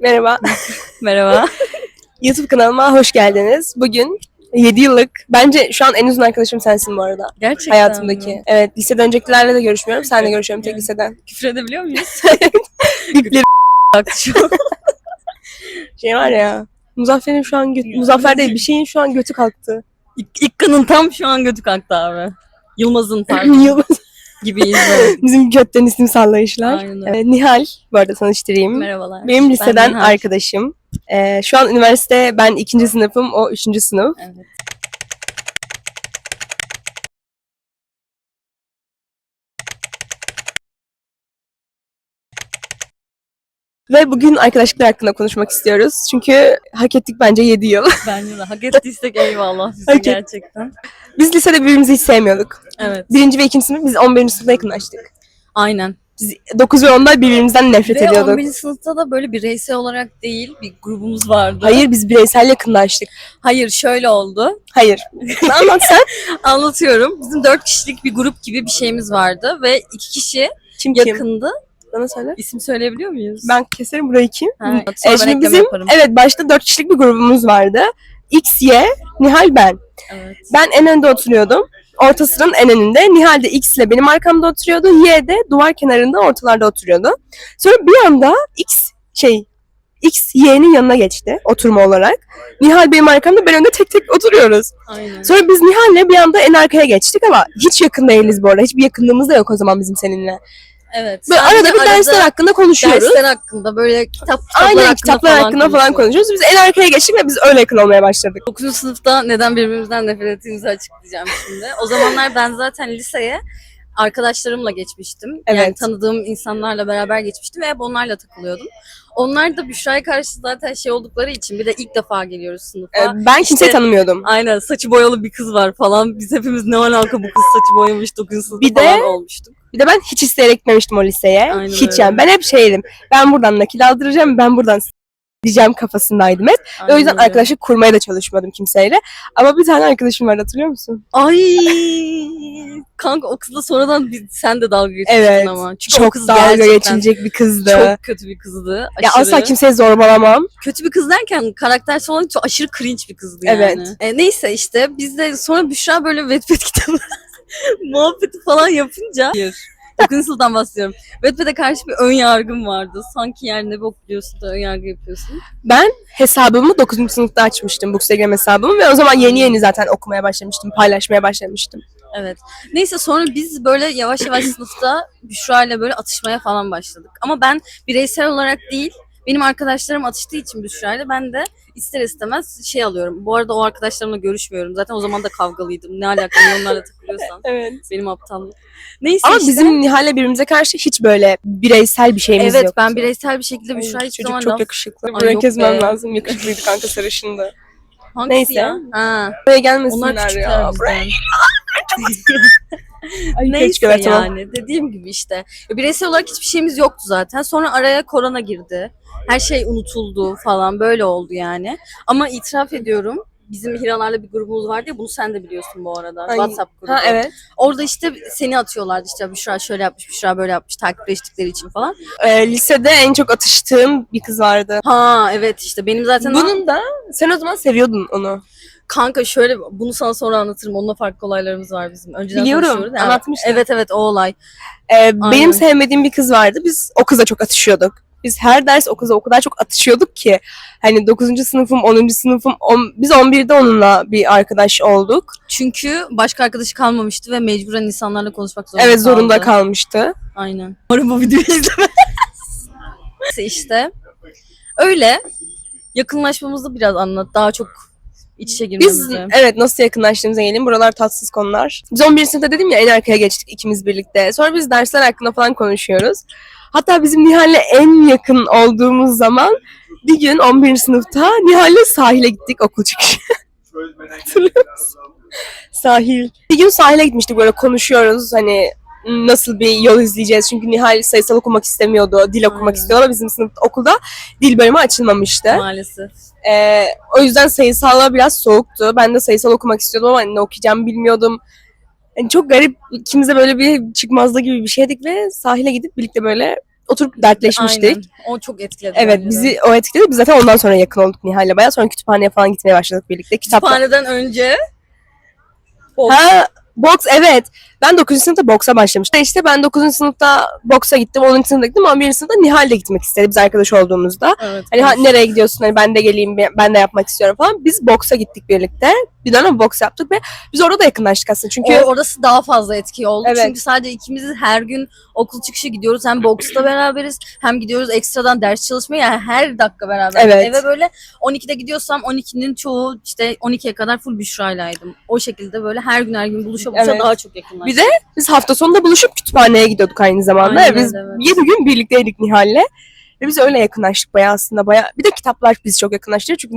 Merhaba. Merhaba. YouTube kanalıma hoş geldiniz. Bugün 7 yıllık, bence şu an en uzun arkadaşım sensin bu arada. Gerçekten Hayatımdaki. mi? Evet, liseden öncekilerle de görüşmüyorum. Seninle görüşüyorum tek liseden. Küfür edebiliyor muyuz? Bipleri şu. şey var ya. Muzaffer'in şu an götü, Muzaffer değil bir şeyin şu an götü kalktı. İk- İkka'nın tam şu an götü kalktı abi. Yılmaz'ın pardon Yılmaz. Gibiyiz böyle. Bizim götten isim sallayışlar. Aynen öyle. Evet, Nihal, bu arada tanıştırayım. Merhabalar. Benim Ben liseden Nihal. arkadaşım. Ee, şu an üniversite ben ikinci sınıfım, o üçüncü sınıf. Evet. Ve bugün arkadaşlıklar hakkında konuşmak istiyoruz. Çünkü hak ettik bence 7 yıl. Bence de hak ettiysek eyvallah bize Hak et- gerçekten. Biz lisede birbirimizi hiç sevmiyorduk. Evet. Birinci ve ikinci sınıf biz 11. sınıfta yakınlaştık. Aynen. Biz 9 ve 10'da birbirimizden nefret Ve ediyorduk. 11. sınıfta da böyle bireysel olarak değil bir grubumuz vardı. Hayır biz bireysel yakınlaştık. Hayır şöyle oldu. Hayır. Anlat sen? Anlatıyorum. Bizim dört kişilik bir grup gibi bir şeyimiz vardı ve iki kişi Kim kim? yakındı. Bana söyle. İsim söyleyebiliyor muyuz? Ben keserim burayı kim? Ha, şimdi ekleme bizim yaparım. evet başta 4 kişilik bir grubumuz vardı. X, Y, Nihal ben. Evet. Ben en önde oturuyordum. Orta sıranın en önünde. Nihal de X ile benim arkamda oturuyordu. Y de duvar kenarında ortalarda oturuyordu. Sonra bir anda X şey X Y'nin yanına geçti oturma olarak. Nihal benim arkamda ben önde tek tek oturuyoruz. Aynen. Sonra biz Nihal'le bir anda en arkaya geçtik ama hiç yakın değiliz bu arada. Hiçbir yakınlığımız da yok o zaman bizim seninle. Evet. Böyle arada bir dersler hakkında konuşuyoruz. dersler hakkında böyle kitap kitaplar Aynen hakkında kitaplar falan hakkında falan konuşuyoruz. Biz en arkaya geçtik ve biz öyle yakın olmaya başladık. 9. sınıfta neden birbirimizden nefret ettiğimizi açıklayacağım şimdi. O zamanlar ben zaten liseye arkadaşlarımla geçmiştim. Yani Evet. tanıdığım insanlarla beraber geçmiştim ve hep onlarla takılıyordum. Onlar da Büşra'ya karşı zaten şey oldukları için bir de ilk defa geliyoruz sınıfa. Ee, ben kimseyi İşte- tanımıyordum. Aynen saçı boyalı bir kız var falan. Biz hepimiz ne alaka bu kız saçı boyamış 9. sınıfta Bir de- falan olmuştuk. Bir de ben hiç isteyerek gitmemiştim o liseye. Aynen hiç öyle. yani. Ben hep şeydim. Ben buradan nakil aldıracağım, ben buradan diyeceğim kafasındaydım hep. Ve o yüzden Aynen arkadaşlık kurmaya da çalışmıyordum kimseyle. Ama bir tane arkadaşım vardı hatırlıyor musun? Ay kanka o kızla sonradan bir, sen de dalga geçmiştin Evet, ama. Çünkü o Çok kız dalga geçilecek bir kızdı. çok kötü bir kızdı. ya Aşırı. asla kimseyi zorbalamam. Kötü bir kız derken karakter olarak çok aşırı cringe bir kızdı yani. Evet. E, neyse işte biz de sonra Büşra böyle Wattpad kitabı muhabbeti falan yapınca Hayır. 9. sınıftan bahsediyorum. Wattpad'e karşı bir ön yargım vardı. Sanki yani ne bok biliyorsun da ön yargı yapıyorsun. Ben hesabımı 9. sınıfta açmıştım. Bookstagram hesabımı ve o zaman yeni yeni zaten okumaya başlamıştım. Paylaşmaya başlamıştım. Evet. Neyse sonra biz böyle yavaş yavaş sınıfta Büşra ile böyle atışmaya falan başladık. Ama ben bireysel olarak değil, benim arkadaşlarım atıştığı için Büşra ile ben de ister istemez şey alıyorum. Bu arada o arkadaşlarımla görüşmüyorum. Zaten o zaman da kavgalıydım. Ne alaka niye onlarla takılıyorsan. Evet. Benim aptallığım. Neyse Ama işte. bizim Nihal'le birbirimize karşı hiç böyle bireysel bir şeyimiz Evet yok. ben bireysel bir şekilde Büşra hiç Çocuk zaman çok laf... yakışıklı. Ay, Buraya yok kesmem be. lazım. Yakışıklıydı kanka sarışındı. Hangisi Neyse. ya? Ha. Buraya Onlar gelmesinler küçükler ya. Buraya. bizden. Ay, Neyse keşke evet, tamam. yani dediğim gibi işte. Bireysel olarak hiçbir şeyimiz yoktu zaten. Sonra araya korona girdi. Her şey unutuldu falan böyle oldu yani. Ama itiraf ediyorum bizim Hiralarla bir grubumuz vardı ya bunu sen de biliyorsun bu arada. Hangi- WhatsApp grubu. Ha evet. Orada işte seni atıyorlardı işte Büşra şöyle yapmış, Büşra böyle yapmış takipleştikleri için falan. Ee, lisede en çok atıştığım bir kız vardı. Ha evet işte benim zaten o- Bunun da sen o zaman seviyordun onu. kanka şöyle bunu sana sonra anlatırım. Onunla farklı olaylarımız var bizim. Önceden Biliyorum. Yani- anlatmıştın. Evet evet o olay. Ee, benim sevmediğim bir kız vardı. Biz o kıza çok atışıyorduk. Biz her ders o kıza o kadar çok atışıyorduk ki. Hani 9. sınıfım, 10. sınıfım, on, biz 11'de onunla bir arkadaş olduk. Çünkü başka arkadaşı kalmamıştı ve mecburen insanlarla konuşmak zorunda evet zorunda kaldı. kalmıştı. Aynen. Umarım bu videoyu izlemez. İşte. Öyle. Yakınlaşmamızı biraz anlat. Daha çok iç içe Biz girmemizi. evet nasıl yakınlaştığımıza gelelim. Buralar tatsız konular. Biz 11. sınıfta dedim ya en arkaya geçtik ikimiz birlikte. Sonra biz dersler hakkında falan konuşuyoruz. Hatta bizim Nihal'le en yakın olduğumuz zaman bir gün 11. sınıfta Nihal'le sahile gittik okul çıkışı. Hatırlıyor musun? Sahil. Bir gün sahile gitmiştik böyle konuşuyoruz hani nasıl bir yol izleyeceğiz. Çünkü Nihal sayısal okumak istemiyordu. Dil okumak Aynen. istiyordu ama bizim sınıf okulda dil bölümü açılmamıştı. Maalesef. Ee, o yüzden sayısalla biraz soğuktu. Ben de sayısal okumak istiyordum ama ne okuyacağımı bilmiyordum. Yani çok garip ikimiz de böyle bir çıkmazda gibi bir şeydik ve sahile gidip birlikte böyle oturup dertleşmiştik. Aynen. O çok etkiledi. Evet bence de. bizi o etkiledi. Biz zaten ondan sonra yakın olduk Nihal'le bayağı. Sonra kütüphaneye falan gitmeye başladık birlikte. Kitaplar. Kütüphaneden önce. Ha boks evet. Ben 9. sınıfta boksa başlamıştım. İşte ben 9. sınıfta boksa gittim. 10. sınıfta gittim. 11. sınıfta Nihal de gitmek istedi biz arkadaş olduğumuzda. Evet. Hani ha, nereye gidiyorsun? Hani ben de geleyim, ben de yapmak istiyorum falan. Biz boksa gittik birlikte. Bir dönem boks yaptık ve biz orada da yakınlaştık aslında. Çünkü O- orası daha fazla etki oldu. Evet. Çünkü sadece ikimiz her gün okul çıkışı gidiyoruz. Hem boksta beraberiz hem gidiyoruz ekstradan ders çalışmaya. Yani her dakika beraber. Evet. Eve böyle 12'de gidiyorsam 12'nin çoğu işte 12'ye kadar full Büşra'ylaydım. O şekilde böyle her gün her gün buluşa buluşa Evet. daha çok yakınlaştık. Bir de biz hafta sonunda buluşup kütüphaneye gidiyorduk aynı zamanda. Aynen biz evet. 7 gün birlikteydik Nihal'le. Ve biz öyle yakınlaştık bayağı aslında bayağı. Bir de kitaplar bizi çok yakınlaştırıyor çünkü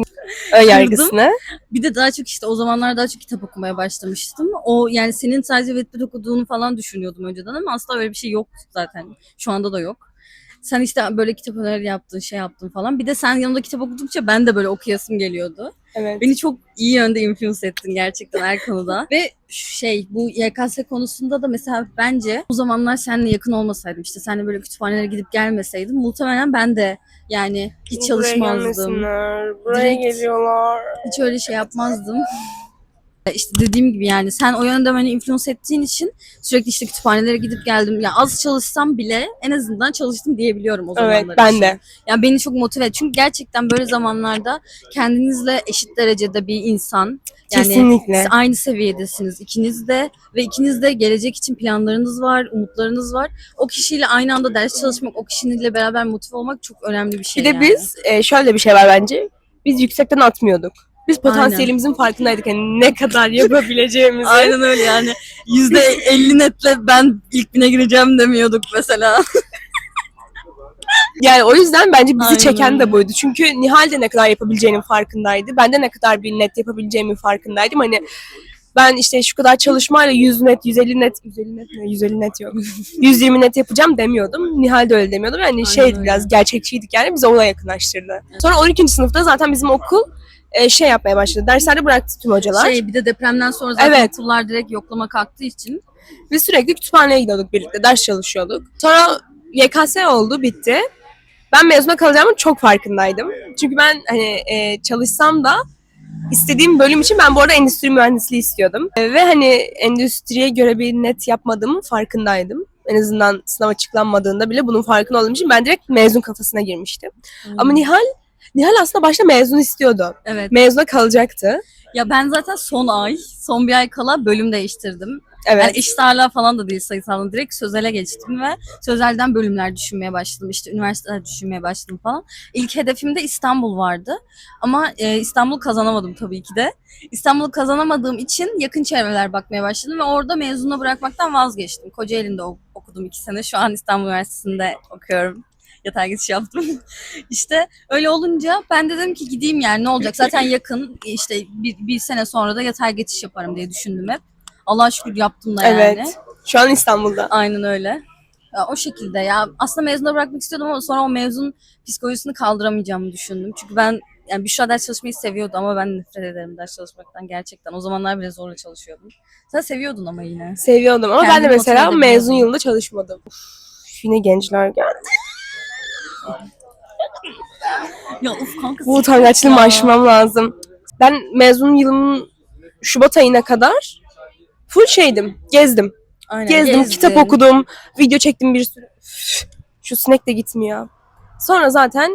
ön yargısını. Bir de daha çok işte o zamanlar daha çok kitap okumaya başlamıştım. O yani senin sadece Wattpad okuduğunu falan düşünüyordum önceden ama aslında öyle bir şey yok zaten. Şu anda da yok. Sen işte böyle kitap öneri yaptın, şey yaptın falan. Bir de sen yanımda kitap okudukça ben de böyle okuyasım geliyordu. Evet. Beni çok iyi yönde influence ettin gerçekten her konuda. Ve şey bu YKS konusunda da mesela bence o zamanlar seninle yakın olmasaydım işte seninle böyle kütüphanelere gidip gelmeseydim muhtemelen ben de yani hiç çalışmazdım. Buraya Direkt- geliyorlar. Hiç öyle şey yapmazdım. İşte dediğim gibi yani sen o yönde beni influence ettiğin için sürekli işte kütüphanelere gidip geldim. Ya az çalışsam bile en azından çalıştım diyebiliyorum o zamanlar Evet ben için. de. Yani beni çok motive et. Çünkü gerçekten böyle zamanlarda kendinizle eşit derecede bir insan yani Kesinlikle. siz aynı seviyedesiniz ikiniz de ve ikiniz de gelecek için planlarınız var, umutlarınız var. O kişiyle aynı anda ders çalışmak, o kişiyle beraber motive olmak çok önemli bir şey Bir de yani. biz e, şöyle bir şey var bence. Biz yüksekten atmıyorduk. Biz potansiyelimizin farkındaydık. Yani ne kadar yapabileceğimizi. Aynen öyle yani. Yüzde elli netle ben ilk bine gireceğim demiyorduk mesela. Yani o yüzden bence bizi Aynen çeken de buydu. Çünkü Nihal de ne kadar yapabileceğinin farkındaydı. Ben de ne kadar bir net yapabileceğimin farkındaydım. Hani ben işte şu kadar çalışmayla 100 net, 150 net, 150 net mi? 150 net yok. 120 net yapacağım demiyordum. Nihal de öyle demiyordu. Yani şeydi öyle. biraz gerçekçiydik yani bizi ona yakınlaştırdı. Sonra 12. sınıfta zaten bizim okul e, şey yapmaya başladı. Derslerde bıraktı tüm hocalar. Şey bir de depremden sonra zaten Evet. okullar direkt yoklama kalktığı için. Biz sürekli kütüphaneye gidiyorduk birlikte, ders çalışıyorduk. Sonra YKS oldu, bitti. Ben mezuna kalacağımın çok farkındaydım. Çünkü ben hani e, çalışsam da istediğim bölüm için ben bu arada endüstri mühendisliği istiyordum. E, ve hani endüstriye göre bir net yapmadığımın farkındaydım. En azından sınav açıklanmadığında bile bunun farkında olduğum için ben direkt mezun kafasına girmiştim. Ama Nihal, Nihal aslında başta mezun istiyordu. Evet. Mezuna kalacaktı. Ya ben zaten son ay, son bir ay kala bölüm değiştirdim. Evet. Yani eşit ağırlığa falan da değil sayısaldan. Direkt sözele geçtim ve sözelden bölümler düşünmeye başladım. İşte üniversiteler düşünmeye başladım falan. İlk hedefimde İstanbul vardı. Ama e, İstanbul kazanamadım tabii ki de. İstanbul'u kazanamadığım için yakın çevreler bakmaya başladım ve orada mezuna bırakmaktan vazgeçtim. Kocaeli'nde ok- okudum iki sene. Şu an İstanbul Üniversitesi'nde okuyorum. Yatay geçiş yaptım. işte öyle olunca ben de dedim ki gideyim yani ne olacak. Zaten yakın işte bir, bir sene sonra da yatay geçiş yaparım diye düşündüm hep. Allah'a şükür yaptım da yani. Evet. Şu an İstanbul'da. Aynen öyle. Ya, o şekilde ya. Aslında mezuna bırakmak istiyordum ama sonra o mezun psikolojisini kaldıramayacağımı düşündüm. Çünkü ben yani Büşra ders çalışmayı seviyordu ama ben nefret ederim ders çalışmaktan gerçekten. O zamanlar bile zorla çalışıyordum. Sen seviyordun ama yine. Seviyordum ama ben de mesela mezun yılında çalışmadım. Uf, yine gençler geldi. Ya uf kanka. Bu utangaçlığımı aşmam lazım. Ben mezun yılımın Şubat ayına kadar full şeydim, gezdim. Aynen, Gezdim, gezdin. kitap okudum, video çektim bir sürü. Üf, Şu sinek de gitmiyor. Sonra zaten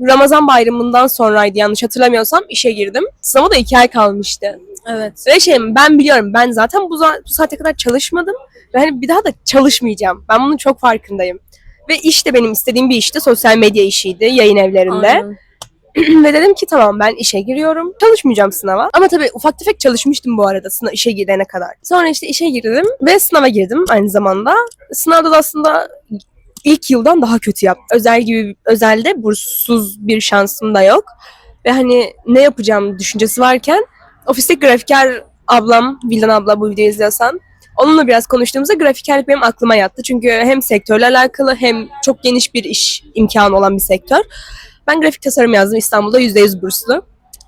Ramazan bayramından sonraydı yanlış hatırlamıyorsam işe girdim. Sınava da iki ay kalmıştı. Evet. Ve şey ben biliyorum ben zaten bu, za- bu saate kadar çalışmadım. Ve hani bir daha da çalışmayacağım. Ben bunun çok farkındayım. Ve iş de benim istediğim bir işti. Sosyal medya işiydi yayın evlerinde. Aynen. Ve dedim ki tamam ben işe giriyorum. Çalışmayacağım sınava. Ama tabii ufak tefek çalışmıştım bu arada sınav işe girene kadar. Sonra işte işe girdim ve sınava girdim aynı zamanda. Sınavda da aslında ilk yıldan daha kötü yaptım. Özel gibi özelde burssuz bir şansım da yok. Ve hani ne yapacağım düşüncesi varken ofisteki grafiker ablam, Vildan abla bu videoyu izliyorsan onunla biraz konuştuğumuzda grafikerlik benim aklıma yattı. Çünkü hem sektörle alakalı hem çok geniş bir iş imkanı olan bir sektör. Ben grafik tasarım yazdım İstanbul'da %100 burslu.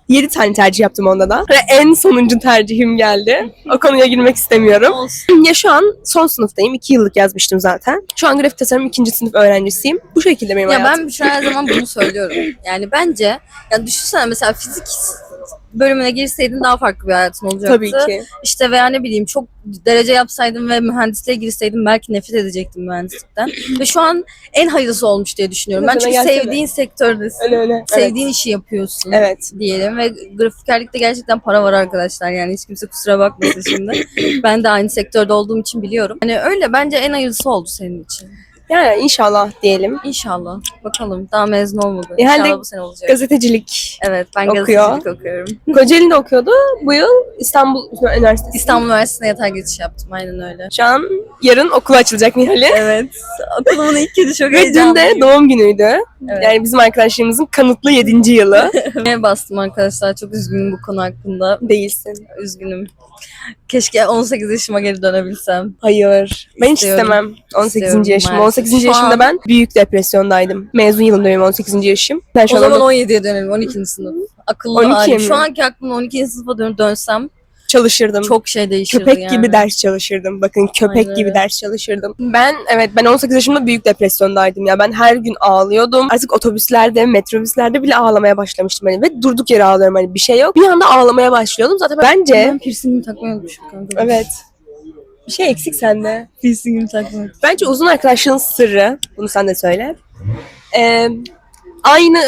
7 tane tercih yaptım onda da. Ve en sonuncu tercihim geldi. O konuya girmek istemiyorum. Olsun. Ya şu an son sınıftayım. 2 yıllık yazmıştım zaten. Şu an grafik tasarım 2. sınıf öğrencisiyim. Bu şekilde benim Ya hayatım. ben şu an her zaman bunu söylüyorum. Yani bence ya düşünsene mesela fizik bölümüne girseydin daha farklı bir hayatın olacaktı. Tabii ki. İşte veya ne bileyim çok derece yapsaydım ve mühendisliğe girseydim belki nefret edecektim mühendislikten. ve şu an en hayırlısı olmuş diye düşünüyorum. Ben çünkü sevdiğin sektördesin. Öyle öyle. Sevdiğin işi yapıyorsun Evet. diyelim ve grafikerlikte gerçekten para var arkadaşlar yani hiç kimse kusura bakmasın şimdi. ben de aynı sektörde olduğum için biliyorum. Hani öyle bence en hayırlısı oldu senin için. Yani inşallah diyelim. İnşallah. Bakalım daha mezun olmadı. İhalde İnşallah bu sene olacak. Gazetecilik. Evet ben okuyor. gazetecilik okuyorum. Kocaeli'de okuyordu. Bu yıl İstanbul Üniversitesi. İstanbul Üniversitesi'ne yatay geçiş yaptım aynen öyle. Şu an yarın okul açılacak Nihal'e. Evet. Okulumun ilk günü çok Ve dün heyecanlıyım. de doğum günüydü. Evet. Yani bizim arkadaşlarımızın kanıtlı 7. yılı. Neye bastım arkadaşlar çok üzgünüm bu konu hakkında. Değilsin. Üzgünüm. Keşke 18 yaşıma geri dönebilsem. Hayır. Ben hiç İstiyorum. istemem 18. İstiyorum yaşım. maalesef. 18. Şu yaşımda ben büyük depresyondaydım. Mezun yılındayım 18. yaşım. Ben şu O an zaman orada 17'ye dönelim 12. sınıf. Akıllı 12 halim. mi? Şu anki aklımla 12. sınıfa dön dönsem çalışırdım. çok şey değişirdi köpek yani. gibi ders çalışırdım. Bakın köpek Aynen gibi ders çalışırdım. Ben evet ben 18 yaşımda büyük depresyondaydım ya. Ben her gün ağlıyordum. Artık otobüslerde, metrobüslerde bile ağlamaya başlamıştım hani ve durduk yere ağlıyorum hani bir şey yok. Bir anda ağlamaya başlıyordum. Zaten bence Ben piercingimi takmayı unutmuşum evet bir şey eksik sende. Piercingimi unutmuşum. Bence uzun arkadaşlığın sırrı, bunu sen de söyle. Ee, aynı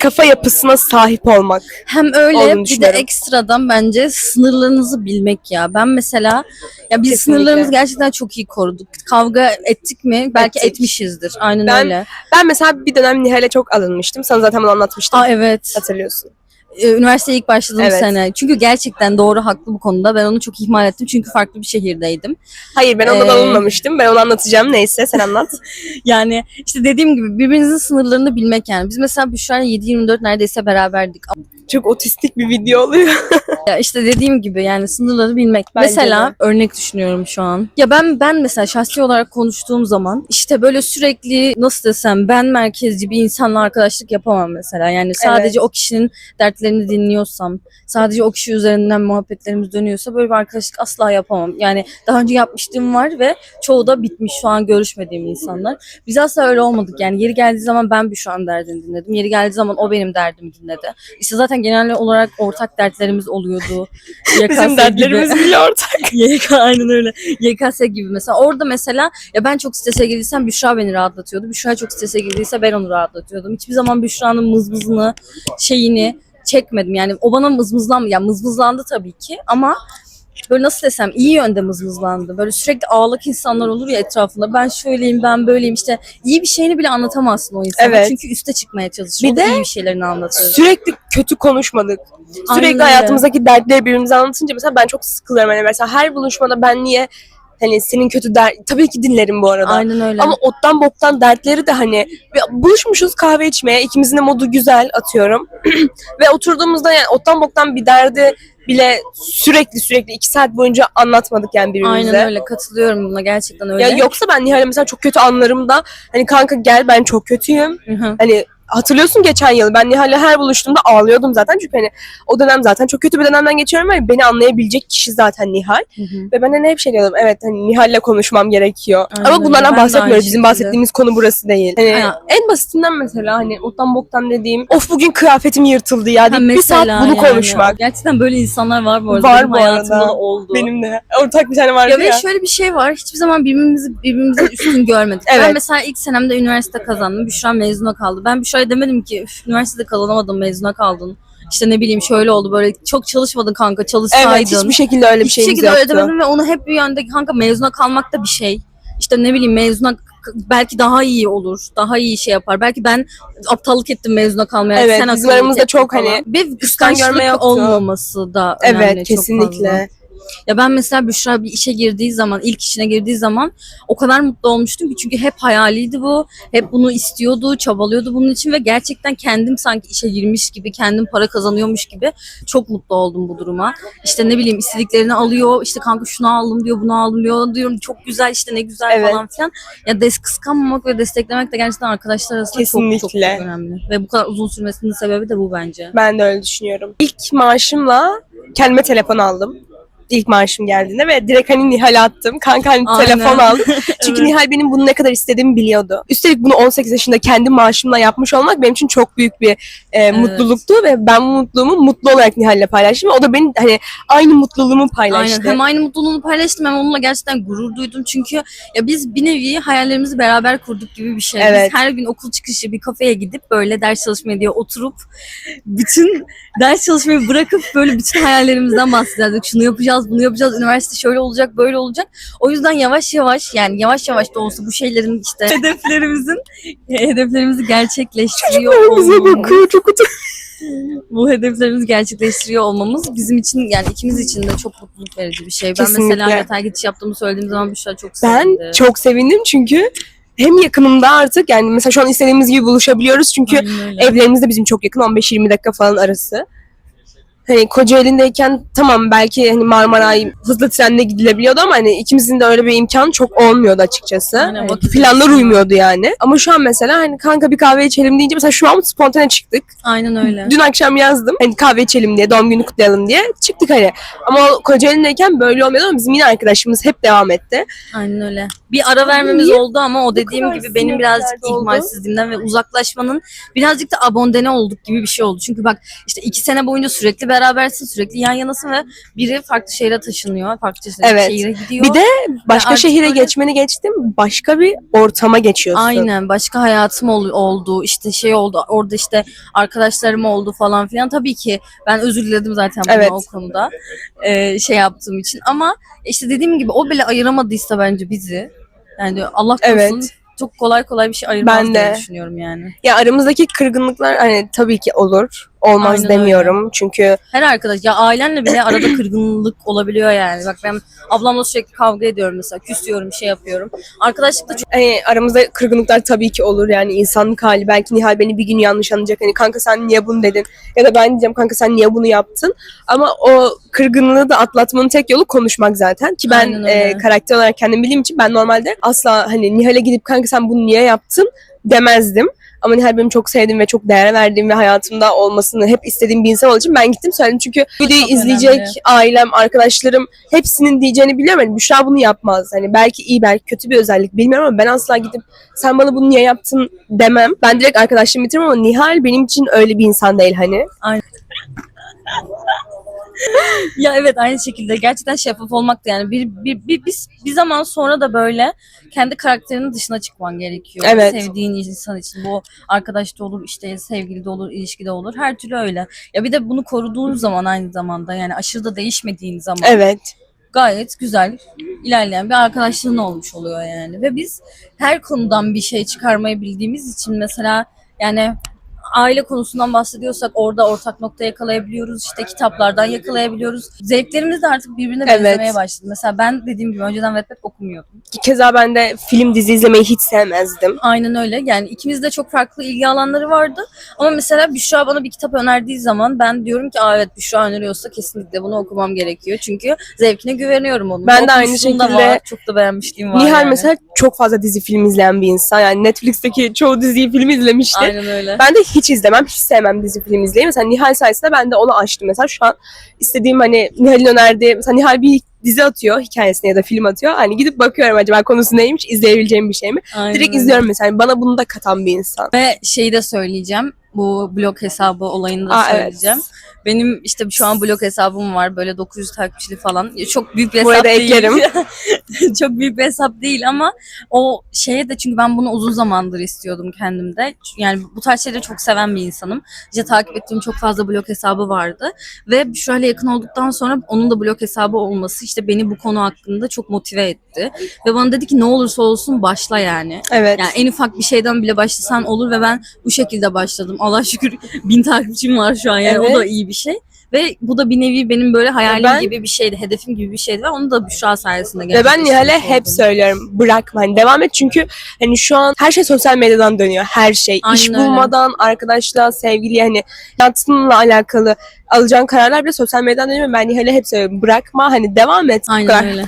kafa yapısına sahip olmak. Hem öyle olduğunu bir de düşünüyorum. ekstradan bence sınırlarınızı bilmek ya. Ben mesela ya biz Kesinlikle. sınırlarımızı gerçekten çok iyi koruduk. Kavga ettik mi? Belki Ettik. etmişizdir. Aynen Ben- öyle. Ben mesela bir dönem Nihal'e çok alınmıştım. Sana zaten bunu anlatmıştım. Aa evet. Hatırlıyorsun. Ee, Üniversiteye ilk başladığım Evet. sene. Çünkü gerçekten doğru haklı bu konuda. Ben onu çok ihmal ettim. Çünkü farklı bir şehirdeydim. Hayır ben ondan Ee, alınmamıştım. Ben onu anlatacağım. Neyse sen anlat. Yani işte dediğim gibi birbirinizin sınırlarını bilmek yani. Biz mesela Büşra'yla 7-24 neredeyse beraberdik. Çok otistik bir video oluyor. Ya işte dediğim gibi yani sınırları bilmek. Bence mesela de. örnek düşünüyorum şu an. Ya ben ben mesela şahsi olarak konuştuğum zaman işte böyle sürekli nasıl desem ben merkezci bir insanla arkadaşlık yapamam mesela. Yani sadece o kişinin dertlerini dinliyorsam, sadece o kişi üzerinden muhabbetlerimiz dönüyorsa böyle bir arkadaşlık asla yapamam. Yani daha önce yapmıştım var ve çoğu da bitmiş şu an görüşmediğim insanlar. Biz asla öyle olmadık yani yeri geldiği zaman ben bir şu an derdini dinledim. Yeri geldiği zaman o benim derdimi dinledi. İşte zaten genel olarak ortak dertlerimiz oluyordu. YKS Bizim gibi. dertlerimiz bile ortak. YK aynen öyle. YKS gibi mesela. Orada mesela ya ben çok strese girdiysem Büşra beni rahatlatıyordu. Büşra çok strese girdiyse ben onu rahatlatıyordum. Hiçbir zaman Büşra'nın mızmızını, şeyini çekmedim. Yani o bana mızmızlan, yani mızmızlandı tabii ki ama böyle nasıl desem iyi yönde mızmızlandı. Böyle sürekli ağlak insanlar olur ya etrafında. Ben şöyleyim, ben böyleyim işte. iyi bir şeyini bile anlatamazsın o insana. Evet. Çünkü üste çıkmaya çalışıyor. Bir de iyi bir şeylerini anlatır. Sürekli kötü konuşmadık. Aynen Sürekli öyle. hayatımızdaki dertleri birbirimize anlatınca mesela ben çok sıkılıyorum. Hani mesela her buluşmada ben niye hani senin kötü der tabii ki dinlerim bu arada. Aynen öyle. Ama ottan boktan dertleri de hani buluşmuşuz kahve içmeye. ikimizin de modu güzel atıyorum. Ve oturduğumuzda yani ottan boktan bir derdi bile sürekli sürekli iki saat boyunca anlatmadık yani birbirimize. Aynen öyle katılıyorum buna gerçekten öyle. Ya yoksa ben Nihal'e mesela çok kötü anlarımda hani kanka gel ben çok kötüyüm. Hı hı. Hani hatırlıyorsun geçen yıl ben Nihal'le her buluştuğumda ağlıyordum zaten çünkü hani o dönem zaten çok kötü bir dönemden geçiyorum ve beni anlayabilecek kişi zaten Nihal. Hı hı. Ve ben hani hep şey diyordum evet hani Nihal'le konuşmam gerekiyor. Aynen Ama bunlardan. Ben bahsetmiyoruz. Bizim bahsettiğimiz konu burası değil. Hani Aynen. en basitinden mesela hani ottan boktan dediğim of bugün kıyafetim yırtıldı ya deyip bir saat bunu yani. konuşmak. Gerçekten böyle insanlar var bu arada. Var Benim bu arada. da oldu. Benim de ortak bir tane vardı ya ya. ve şöyle bir şey var. Hiçbir zaman birbirimizi birbirimizin üstün görmedik. Ben Evet. mesela ilk senemde üniversite kazandım. Büşra mezuna kaldı. Ben Büşra'ya demedim ki "Üf, üniversitede kazanamadın mezuna kaldın. İşte ne bileyim şöyle oldu böyle çok çalışmadın kanka çalışsaydın. Evet hiçbir şekilde öyle bir Hiçbir şeyimiz şekilde öyle demedim ve onu hep bir yönde kanka mezuna kalmak da bir şey. İşte ne bileyim mezuna belki daha iyi olur. Daha iyi şey yapar. Belki ben aptallık ettim mezuna kalmaya. Evet, sen bizim aramızda çok falan. hani bir görme kıskançlık yoktu. olmaması da önemli Evet kesinlikle. Ya ben mesela Büşra bir işe girdiği zaman, ilk işine girdiği zaman o kadar mutlu olmuştum ki çünkü hep hayaliydi bu. Hep bunu istiyordu, çabalıyordu bunun için ve gerçekten kendim sanki işe girmiş gibi, kendim para kazanıyormuş gibi çok mutlu oldum bu duruma. İşte ne bileyim istediklerini alıyor, işte kanka şunu aldım diyor, bunu aldım diyor, diyorum çok güzel işte ne güzel Evet. falan filan. Ya des kıskanmamak ve desteklemek de gerçekten arkadaşlar arasında çok, çok çok Kesinlikle. önemli. Ve bu kadar uzun sürmesinin sebebi de bu bence. Ben de öyle düşünüyorum. İlk maaşımla kendime telefon aldım. İlk maaşım geldiğinde ve direkt hani Nihal'e attım. Kanka hani Aynen. telefon aldım. Çünkü Evet. Nihal benim bunu ne kadar istediğimi biliyordu. Üstelik bunu 18 yaşında kendi maaşımla yapmış olmak benim için çok büyük bir e, mutluluktu ve ben bu mutluluğumu mutlu olarak Nihal'le paylaştım. ve O da benim hani aynı mutluluğumu paylaştı. Aynen. Hem aynı mutluluğunu paylaştım hem onunla gerçekten gurur duydum. Çünkü ya biz bir nevi hayallerimizi beraber kurduk gibi bir şey. Evet. Biz her gün okul çıkışı bir kafeye gidip böyle ders çalışmaya diye oturup bütün ders çalışmayı bırakıp böyle bütün hayallerimizden bahsederdik. Şunu yapacağız, bunu yapacağız. Üniversite şöyle olacak, böyle olacak. O yüzden yavaş yavaş yani yavaş yavaş da olsa bu şeylerin işte hedeflerimizin hedeflerimizi gerçekleştiriyor olmamız bakıyor çok utanıyorum. bu hedeflerimizi gerçekleştiriyor olmamız bizim için yani ikimiz için de çok mutluluk verici bir şey. Ben Kesinlikle. mesela metal geçiş yaptığımı söylediğim zaman Büşra çok Ben sevindi. çok sevindim çünkü hem yakınımda artık yani mesela şu an istediğimiz gibi buluşabiliyoruz çünkü. Evlerimiz de bizim çok yakın 15-20 dakika falan arası. Hani Kocaeli'ndeyken tamam belki hani Marmaray hızlı trenle gidilebiliyordu ama hani ikimizin de öyle bir imkan çok olmuyordu açıkçası. Aynen, vakit planlar uymuyordu yani. Ama şu an mesela hani kanka bir kahve içelim deyince mesela şu an spontane çıktık. Aynen öyle. Dün akşam yazdım hani kahve içelim diye doğum günü kutlayalım diye çıktık hani. Ama Kocaeli'ndeyken böyle olmuyordu ama bizim yine arkadaşımız hep devam etti. Aynen öyle. Bir ara vermemiz Niye oldu ama o dediğim gibi benim birazcık ihmalsizliğimden ve uzaklaşmanın birazcık da abondene olduk gibi bir şey oldu. Çünkü bak işte iki sene boyunca sürekli berabersin, sürekli yan yanasın ve biri farklı şehre taşınıyor, farklı Evet. şehire gidiyor. Bir de başka artık şehire böyle- geçmeni geçtim başka bir ortama geçiyorsun. Aynen başka hayatım ol- oldu işte şey oldu orada işte arkadaşlarım oldu falan filan tabii ki ben özür diledim zaten Evet. o konuda Ee, şey yaptığım için ama işte dediğim gibi o bile ayıramadıysa bence bizi yani Allah korusun Evet. çok kolay kolay bir şey ayırmaz Ben diye de. düşünüyorum yani. Ya aramızdaki kırgınlıklar hani tabii ki olur. Olmaz Aynen demiyorum. Çünkü Her arkadaş ya ailenle bile arada kırgınlık olabiliyor yani. Bak ben ablamla sürekli kavga ediyorum mesela küsüyorum şey yapıyorum. Arkadaşlıkta çok hani aramızda kırgınlıklar tabii ki olur. Yani insanlık hali. Belki Nihal beni bir gün yanlış anlayacak. Hani kanka sen niye bunu dedin? Ya da ben diyeceğim kanka sen niye bunu yaptın? Ama o kırgınlığı da atlatmanın tek yolu konuşmak zaten. Ki ben Aynen öyle. e, karakter olarak kendim bildiğim için ben normalde asla hani Nihal'e gidip kanka sen bunu niye yaptın demezdim. Ama Nihal benim çok sevdiğim ve çok değer verdiğim ve hayatımda olmasını hep istediğim bir insan olduğu için ben gittim söyledim. Çünkü videoyu çok izleyecek önemli. ailem, arkadaşlarım hepsinin diyeceğini biliyorum. Hani Büşra bunu yapmaz. Hani belki iyi belki kötü bir özellik bilmiyorum ama ben asla gidip sen bana bunu niye yaptın demem. Ben direkt arkadaşlığımı bitiririm ama Nihal benim için öyle bir insan değil hani. Ya evet aynı şekilde gerçekten şeffaf olmak da yani bir, bir, bir, bir, bir zaman sonra da böyle kendi karakterinin dışına çıkman gerekiyor. Evet. Sevdiğin insan için bu arkadaş da olur işte sevgili de olur ilişkide olur her türlü öyle. Ya bir de bunu koruduğun zaman aynı zamanda yani aşırı da değişmediğin zaman Evet. gayet güzel ilerleyen bir arkadaşlığın olmuş oluyor yani. Ve biz her konudan bir şey çıkarmayı bildiğimiz için mesela yani aile konusundan bahsediyorsak orada ortak nokta yakalayabiliyoruz. İşte kitaplardan yakalayabiliyoruz. Zevklerimiz de artık birbirine Evet. benzemeye başladı. Mesela ben dediğim gibi önceden Wattpad okumuyordum. Keza ben de film dizi izlemeyi hiç sevmezdim. Aynen öyle. Yani ikimiz de çok farklı ilgi alanları vardı. Ama mesela Büşra bana bir kitap önerdiği zaman ben diyorum ki Aa, evet Büşra öneriyorsa kesinlikle bunu okumam gerekiyor. Çünkü zevkine güveniyorum onun. Ben de aynı şekilde- var, çok da beğenmişliğim var. Nihal yani. mesela çok fazla dizi film izleyen bir insan. Yani Netflix'teki çoğu diziyi film izlemişti. Aynen öyle. Ben de hiç izlemem, hiç sevmem dizi film izlemeyi. Mesela Nihal sayesinde ben de onu açtım. Mesela şu an istediğim hani Nihal'in önerdiği, mesela Nihal bir dizi atıyor hikayesine ya da film atıyor. Hani gidip bakıyorum acaba konusu neymiş, izleyebileceğim bir şey mi? Aynen Direkt öyle. izliyorum mesela. Hani Bana bunu da katan bir insan. Ve şeyi de söyleyeceğim. Bu blog hesabı olayını da Aa, evet. söyleyeceğim. Benim işte şu an blog hesabım var böyle 900 takipçili falan. Çok büyük bir hesap Buraya da değil. eklerim. Çok büyük bir hesap değil ama o şeye de çünkü ben bunu uzun zamandır istiyordum kendimde. Yani bu tarz şeyleri çok seven bir insanım. İşte takip ettiğim çok fazla blog hesabı vardı. Ve şöyle yakın olduktan sonra onun da blog hesabı olması işte beni bu konu hakkında çok motive etti. Ve bana dedi ki ne olursa olsun başla yani. Evet. Yani en ufak bir şeyden bile başlasan olur ve ben bu şekilde başladım. Allah şükür bin takipçim var şu an yani o Evet. da iyi bir şey. Ve bu da bir nevi benim böyle hayalim ben- gibi bir şeydi, hedefim gibi bir şeydi ve onu da Büşra sayesinde Ve ben Nihal'e hep oldum. söylüyorum bırakma hani devam et çünkü hani şu an her şey sosyal medyadan dönüyor her şey. Aynen İş öyle. bulmadan arkadaşlığa sevgiliye hani hayatınla alakalı alacağın kararlar bile sosyal medyadan dönüyor. Ben Nihal'e hep söylüyorum bırakma hani devam et. Bu kadar. Aynen öyle.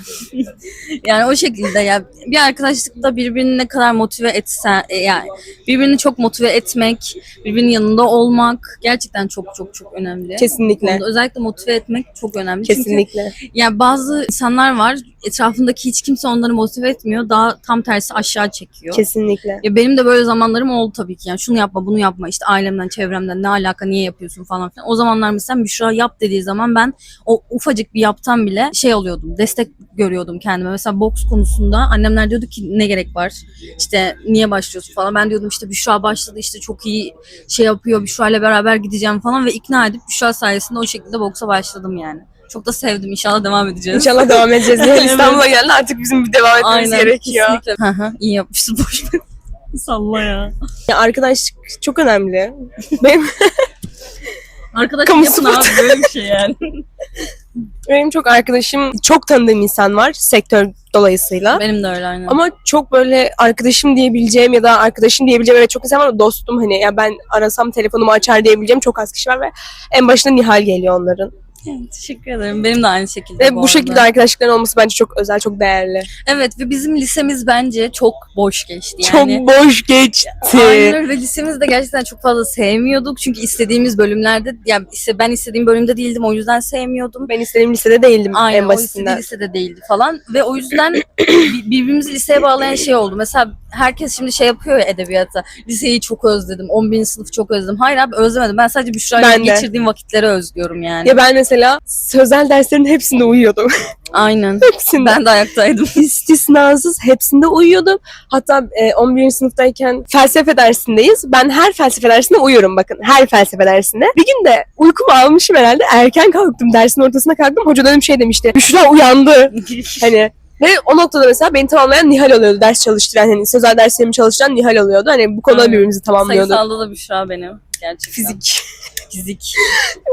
yani o şekilde ya bir arkadaşlıkta birbirini ne kadar motive etsen e, yani birbirini çok motive etmek, birbirinin yanında olmak gerçekten çok çok çok önemli. Kesinlikle. Özellikle motive etmek çok önemli. Çünkü Kesinlikle. yani bazı insanlar var etrafındaki hiç kimse onları motive etmiyor. Daha tam tersi aşağı çekiyor. Kesinlikle. Ya benim de böyle zamanlarım oldu tabii ki. Yani şunu yapma, bunu yapma. işte ailemden, çevremden ne alaka, niye yapıyorsun falan filan. O zamanlar mesela Büşra yap dediği zaman ben o ufacık bir yaptan bile şey oluyordum. Destek görüyordum kendime. Mesela boks konusunda annemler diyordu ki ne gerek var? İşte niye başlıyorsun falan. Ben diyordum işte Büşra başladı işte çok iyi şey yapıyor. Büşra ile beraber gideceğim falan ve ikna edip Büşra sayesinde o şekilde boksa başladım yani. Çok da sevdim. İnşallah devam edeceğiz. İnşallah devam edeceğiz. Nihal Evet. İstanbul'a geldi artık bizim bir devam etmemiz gerekiyor. kesinlikle. Hı hı, iyi yapmışsın boş ver. Salla ya. Ya arkadaşlık çok önemli. Benim Arkadaş Kamu yapın abi böyle bir şey yani. benim çok arkadaşım, çok tanıdığım insan var sektör dolayısıyla. Benim de öyle aynen. Ama çok böyle arkadaşım diyebileceğim ya da arkadaşım diyebileceğim evet çok insan var ama dostum hani ya ben arasam telefonumu açar diyebileceğim çok az kişi var ve en başında Nihal geliyor onların. Teşekkür ederim. Benim de aynı şekilde Ve bu, arada. şekilde arkadaşlıkların olması bence çok özel, çok değerli. Evet ve bizim lisemiz bence çok boş geçti yani. Çok boş geçti. Aynen öyle. ve lisemizi de gerçekten çok fazla sevmiyorduk. Çünkü istediğimiz bölümlerde, yani ise ben istediğim bölümde değildim o yüzden sevmiyordum. Ben istediğim lisede değildim Aynen en o basitinden. istediği lisede değildi falan. Ve o yüzden bir- birbirimizi liseye bağlayan şey oldu. Mesela herkes şimdi şey yapıyor ya edebiyata. Liseyi çok özledim. 11. sınıf çok özledim. Hayır abi özlemedim. Ben sadece Büşra'yla geçirdiğim vakitleri özlüyorum yani. Ya ben mesela sözel derslerin hepsinde uyuyordum. Aynen. hepsinde. Ben de ayaktaydım. istisnasız hepsinde uyuyordum. Hatta e, 11. sınıftayken felsefe dersindeyiz. Ben her felsefe dersinde uyuyorum bakın. Her felsefe dersinde. Bir gün de uykumu almışım herhalde. Erken kalktım. Dersin ortasına kalktım. Hoca dönüp şey demişti. Büşra uyandı. Hani ve o noktada mesela beni tamamlayan Nihal oluyordu. Ders çalıştıran hani sözel derslerimi çalıştıran Nihal oluyordu. Hani bu konuda Aynen. birbirimizi tamamlıyorduk. Sayısalda da Büşra benim. Gerçekten. Fizik. Fizik.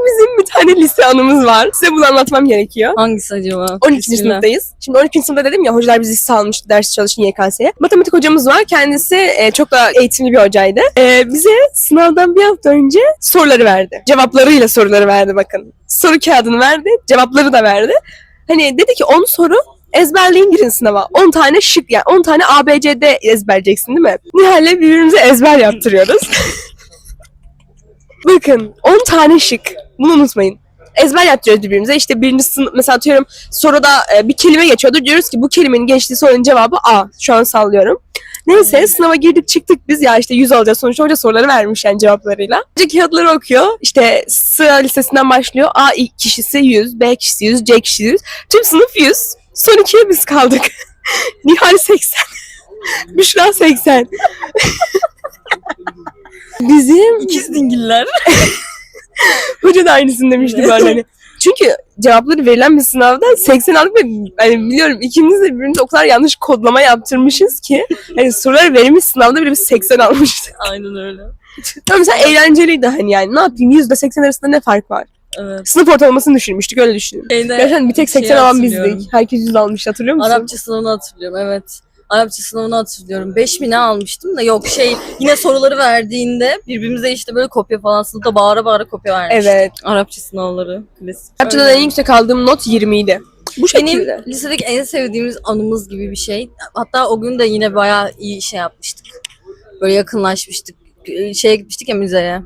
Bizim bir tane lise anımız var. Size bunu anlatmam gerekiyor. Hangisi acaba? 12. Bismillah. sınıftayız. Şimdi 12. sınıfta dedim ya hocalar bizi lise almıştı ders çalışın YKS'ye. Matematik hocamız var. Kendisi e, çok da eğitimli bir hocaydı. E, bize sınavdan bir hafta önce soruları verdi. Cevaplarıyla soruları verdi bakın. Soru kağıdını verdi. Cevapları da verdi. Hani dedi ki 10 soru ezberleyin girin sınava. 10 tane şık yani 10 tane ABCD ezberleyeceksin değil mi? Nihal'le birbirimize ezber yaptırıyoruz. Bakın 10 tane şık. Bunu unutmayın ezber yaptırıyoruz birbirimize. İşte birinci sınıf mesela atıyorum soruda e, bir kelime geçiyordu. Diyoruz ki bu kelimenin geçtiği sorunun cevabı A. Şu an sallıyorum. Neyse sınava girdik çıktık biz ya işte 100 alacağız. Sonuçta hoca soruları vermiş yani cevaplarıyla. Hoca kağıtları okuyor. İşte sıra listesinden başlıyor. A kişisi 100, B kişisi 100, C kişisi 100. Tüm sınıf 100. Son ikiye biz kaldık. Nihal 80. Büşra 80. Bizim İkiz dingiller. Hoca da aynısını demişti bana hani. Çünkü cevapları verilen bir sınavda 80 aldık ve hani biliyorum ikimiz de birbirimize o kadar yanlış kodlama yaptırmışız ki hani soruları verilmiş sınavda bile biz 80 almıştık. Aynen öyle. Ama mesela eğlenceliydi hani yani ne yapayım 100 ile 80 arasında ne fark var? Evet. Sınıf ortalamasını düşürmüştük öyle düşünün. Şeyde Gerçekten bir tek 80 şey alan bizdik. Herkes 100 almış hatırlıyor musun? Arapça sınavını hatırlıyorum evet. Arapça sınavını hatırlıyorum. 5 mi ne almıştım da yok şey yine soruları verdiğinde birbirimize işte böyle kopya falan sınıfta bağıra bağıra kopya vermiştik. Evet. Arapça sınavları. Klasik. Arapçadan Öyle. en yüksek aldığım not 20 idi. Bu Benim şekilde. lisedeki en sevdiğimiz anımız gibi bir şey. Hatta o gün de yine bayağı iyi şey yapmıştık. Böyle yakınlaşmıştık. Şeye gitmiştik ya müzeye.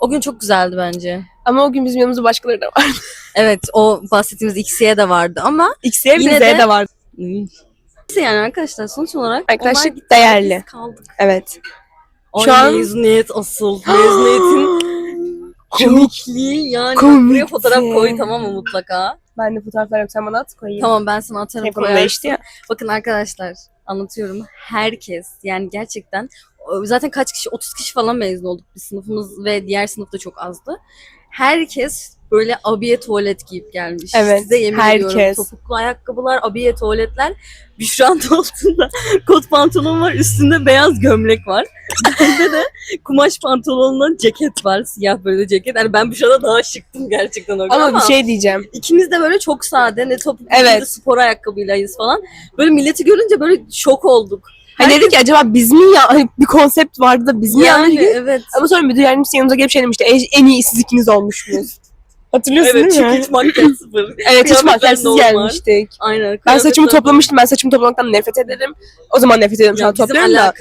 O gün çok güzeldi bence. Ama o gün bizim yanımızda başkaları da var. Evet o bahsettiğimiz X'ye de vardı ama X'ye bir Yine de de- de vardı. Neyse yani arkadaşlar sonuç olarak Arkadaşlık onlar gitti, değerli. biz kaldık. Evet. Şu Şu an an- mezuniyet asıl. Mezuniyetin komikliği yani. komikti. Buraya fotoğraf koy tamam mı mutlaka? Ben de fotoğraflar yok sen bana at koyayım. Tamam ben sana atarım Telefonum koyarsın. değişti ya. Bakın arkadaşlar anlatıyorum. Herkes yani gerçekten zaten kaç kişi 30 kişi falan mezun olduk bir sınıfımız ve diğer sınıf da çok azdı. Herkes böyle abiye tuvalet giyip gelmiş. Evet, Size yemin herkes. ediyorum. Topuklu ayakkabılar, abiye tuvaletler. Büşra'nın altında kot pantolon var, üstünde beyaz gömlek var. Bende de kumaş pantolonla ceket var, siyah böyle ceket. Yani ben Büşra'da daha şıktım gerçekten o gün Ama ama, bir şey diyeceğim. ikimiz de böyle çok sade, ne topuklu Evet. ne spor ayakkabıylayız falan. Böyle milleti görünce böyle şok olduk. Hani dedik ki acaba biz mi ya hani bir konsept vardı da biz mi yanlış Yani evet. Ama sonra müdür yardımcısı yanımıza gelip şey demişti. "En- En iyi siz ikiniz olmuşsunuz. Hatırlıyorsun Evet değil mi? çünkü hiç makyaj sıfır. Evet hiç makyajsız gelmiştik. Aynen. Ben saçımı toplamıştım. Ben saçımı toplamaktan nefret ederim. O zaman nefret ediyorum. Şu an topluyorum da.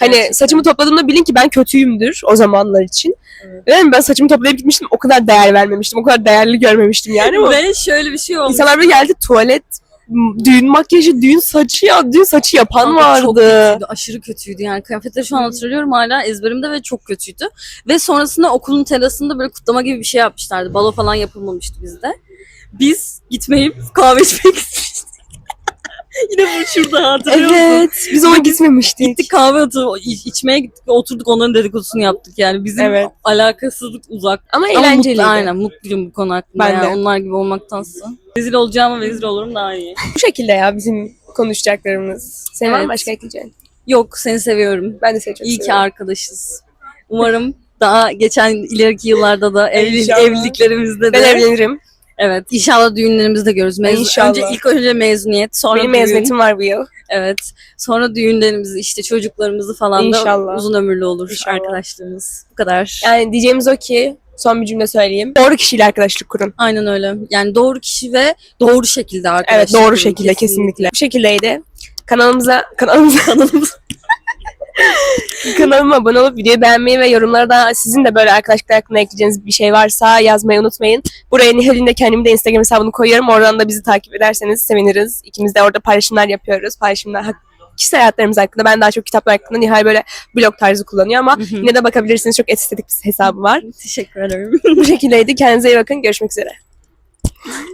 Hani gerçekten. saçımı topladığımda bilin ki ben kötüyümdür o zamanlar için. Evet. Ve ben saçımı toplayıp gitmiştim. O kadar değer vermemiştim. O kadar değerli görmemiştim yani ama. Ve şöyle bir şey olmuş. İnsanlar böyle geldi tuvalet, düğün makyajı, düğün saçı ya. Düğün saçı yapan Çok vardı. kötüydü, aşırı kötüydü yani. Kıyafetleri şu an hatırlıyorum hala ezberimde ve çok kötüydü. Ve sonrasında okulun terasında böyle kutlama gibi bir şey yapmışlardı. Balo falan yapılmamıştı bizde. Biz gitmeyip kahve içmek istemiştik. Yine bu şurada hatırlıyor musun? Evet. Biz ona gitmemiştik. Gittik kahve atı, iç- içmeye gittik oturduk onların dedikodusunu yaptık yani. Bizim Evet. alakasızlık uzak. Ama Ama eğlenceliydi. mutlu, aynen mutluyum bu konu hakkında Ben ya. de. Onlar gibi olmaktansa. Rezil olacağıma vezir olurum daha iyi. Bu şekilde ya bizim konuşacaklarımız. Senin var mı Evet. başka ekleyeceğin? Yok seni seviyorum. Ben de seni çok İyi ki seviyorum. arkadaşız. Umarım daha geçen ileriki yıllarda da evli, İnşallah. evliliklerimizde de. Ben evlenirim. Evet. İnşallah düğünlerimizde görürüz. Mezun, İnşallah. Önce ilk önce mezuniyet, sonra Benim düğün. mezuniyetim var bu yıl. Evet. Sonra düğünlerimizi, işte çocuklarımızı falan da İnşallah. uzun ömürlü olur İnşallah. arkadaşlığımız. Bu kadar. Yani diyeceğimiz o ki son bir cümle söyleyeyim. Doğru kişiyle arkadaşlık kurun. Aynen öyle. Yani doğru kişi ve doğru şekilde Evet arkadaşlık. doğru şekilde kesinlikle. Bu şekildeydi. Kanalımıza kanalımıza Kanalımız. kanalıma abone olup videoyu beğenmeyi ve yorumlara da sizin de böyle arkadaşlıklar hakkında ekleyeceğiniz bir şey varsa yazmayı unutmayın. Buraya Nihal'in de kendim de Instagram hesabını koyuyorum. Oradan da bizi takip ederseniz seviniriz. İkimiz de orada paylaşımlar yapıyoruz. Paylaşımlar kişisel hayatlarımız hakkında. Ben daha çok kitaplar hakkında. Nihal böyle blog tarzı kullanıyor ama yine de bakabilirsiniz. Çok estetik bir hesabı var. Teşekkür ederim. Bu şekildeydi. Kendinize iyi bakın. Görüşmek üzere.